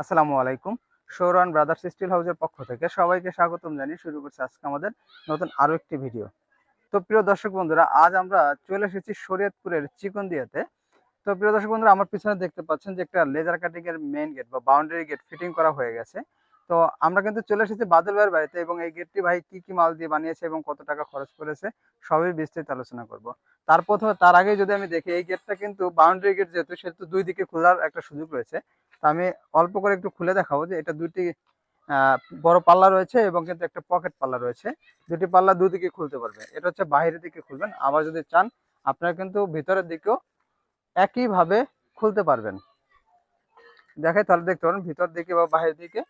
আসসালামু আলাইকুম। সৌরান brothers still হাউসের পক্ষ থেকে সবাইকে স্বাগতম জানিয়ে শুরু করছি আজকে আমাদের নতুন আরও একটি ভিডিও। তো প্রিয় দর্শক বন্ধুরা, আজ আমরা চলে এসেছি শরীয়তপুরের চিকনদিয়াতে। তো প্রিয় দর্শক বন্ধুরা, আমার পিছনে দেখতে পাচ্ছেন যে একটা লেজার কাটিং এর মেইন গেট বা বাউন্ডারি গেট ফিটিং করা হয়ে গেছে। তো আমরা কিন্তু চলে এসেছি বাদল ভাইয়ের বাড়িতে এবং এই গেটটি ভাই কি কি মাল দিয়ে বানিয়েছে এবং কত টাকা খরচ করেছে, সবই বিস্তারিত আলোচনা করব। তার প্রথমে তার আগে যদি আমি দেখি, এই গেটটা কিন্তু বাউন্ডারি গেট যেহেতু, সেহেতু দুই দিকে খোলার একটা সুযোগ রয়েছে। আমি অল্প করে একটু খুলে দেখাবো যে এটা দুটি বড় পাল্লা রয়েছে এবং কিন্তু একটা পকেট পাল্লা রয়েছে। দুটি পাল্লা দুদিকে খুলতে পারবে। এটা হচ্ছে বাইরের দিকে খুলবেন। আবার যদি চান, আপনারা কিন্তু ভিতরের দিকেও একইভাবে খুলতে পারবেন। দেখাই তাহলে দেখতে পারেন ভিতর দিকে বা বাইরের দিকে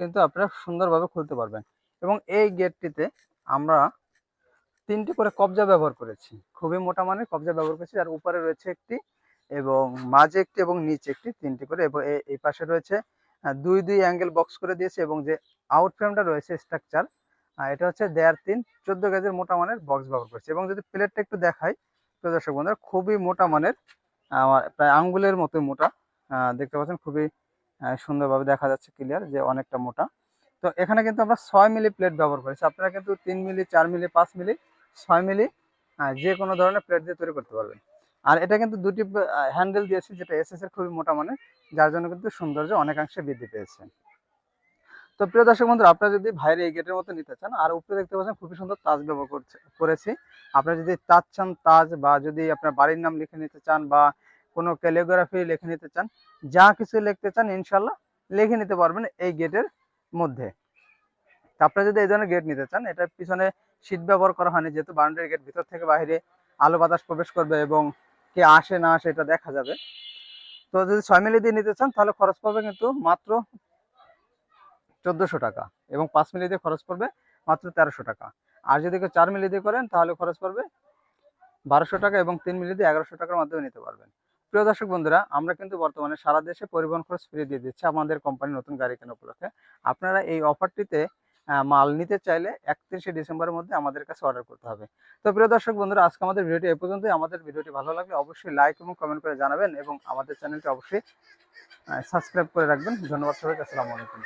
কিন্তু আপনারা সুন্দরভাবে খুলতে পারবেন। এবং এই গেটটিতে আমরা তিনটি করে কবজা ব্যবহার করেছি। খুবই মোটা মানের কবজা ব্যবহার করেছি। আর উপরে রয়েছে একটি এবং মাঝে একটি এবং নিচে একটি, তিনটি করে এবং এই পাশে রয়েছে দুই দুই অ্যাঙ্গেল বক্স করে দিয়েছে এবং যে আউট ফ্রেমটা রয়েছে স্ট্রাকচার এটা হচ্ছে দেড় তিন, চোদ্দ গেজের মোটা মানের বক্স ব্যবহার করেছে। এবং যদি প্লেটটা একটু দেখাই তো দর্শক বন্ধুরা, খুবই মোটা মানের আমার প্রায় আঙ্গুলের মতো মোটা দেখতে পাচ্ছেন খুবই সুন্দরভাবে দেখা যাচ্ছে ক্লিয়ার যে অনেকটা মোটা। তো এখানে কিন্তু আমরা ছয় মিলি প্লেট ব্যবহার করেছি। আপনারা কিন্তু তিন মিলি, চার মিলি, পাঁচ মিলি, ছয় মিলি যে কোনো ধরনের প্লেট দিয়ে তৈরি করতে পারবেন। আর এটা কিন্তু দুটি হ্যান্ডেল দিয়েছি যেটা এসএস এর খুবই মোটা মানের, যার জন্য কিন্তু সৌন্দর্য অনেকাংশে বৃদ্ধি পেয়েছে। তো প্রিয় দর্শক বন্ধুরা, আপনারা যদি ভাইয়ের এই গেটের মতো নিতে চান, আর উপরে দেখতে পাচ্ছেন খুবই সুন্দর তাজ ব্যবহার করছে, করেছি। আপনারা যদি তাজ চান, তাজ বা যদি আপনার বাড়ির নাম লিখে নিতে চান বা কোনো ক্যালিওগ্রাফি লিখে নিতে চান, যা কিছু লিখতে চান ইনশাল্লাহ লিখে নিতে পারবেন এই গেটের মধ্যে। আপনারা যদি এই ধরনের গেট নিতে চান, এটার পিছনে শীট ব্যবহার করা হয়নি, যেহেতু বাউন্ডারি গেট ভিতর থেকে বাইরে আলো বাতাস প্রবেশ করবে এবং কে আসে না আসে এটা দেখা যাবে। তো যদি ছয় মিলি দিয়ে নিতে চান, তাহলে খরচ পড়বে কিন্তু মাত্র চোদ্দোশো টাকা এবং পাঁচ মিলি দিয়ে খরচ পড়বে মাত্র তেরোশো টাকা। আর যদি কেউ চার মিলি দিয়ে করেন, তাহলে খরচ পড়বে বারোশো টাকা এবং তিন মিলি দিয়ে এগারোশো টাকার মাধ্যমে নিতে পারবেন। প্রিয় দর্শক বন্ধুরা, আমরা কিন্তু বর্তমানে সারা দেশে পরিবহন খরচ ফ্রি দিয়ে দিচ্ছি আমাদের কোম্পানি নতুন গাড়ি কেনা উপলক্ষে। আপনারা এই অফারটিতে মাল নিতে চাইলে একত্রিশে ডিসেম্বরের মধ্যে আমাদের কাছে অর্ডার করতে হবে। তো প্রিয় দর্শক বন্ধুরা, আজকে আমাদের ভিডিওটি এ পর্যন্তই। আমাদের ভিডিওটি ভালো লাগলে অবশ্যই লাইক এবং কমেন্ট করে জানাবেন এবং আমাদের চ্যানেলটি অবশ্যই সাবস্ক্রাইব করে রাখবেন। ধন্যবাদ সবাইকে। আসসালামু আলাইকুম।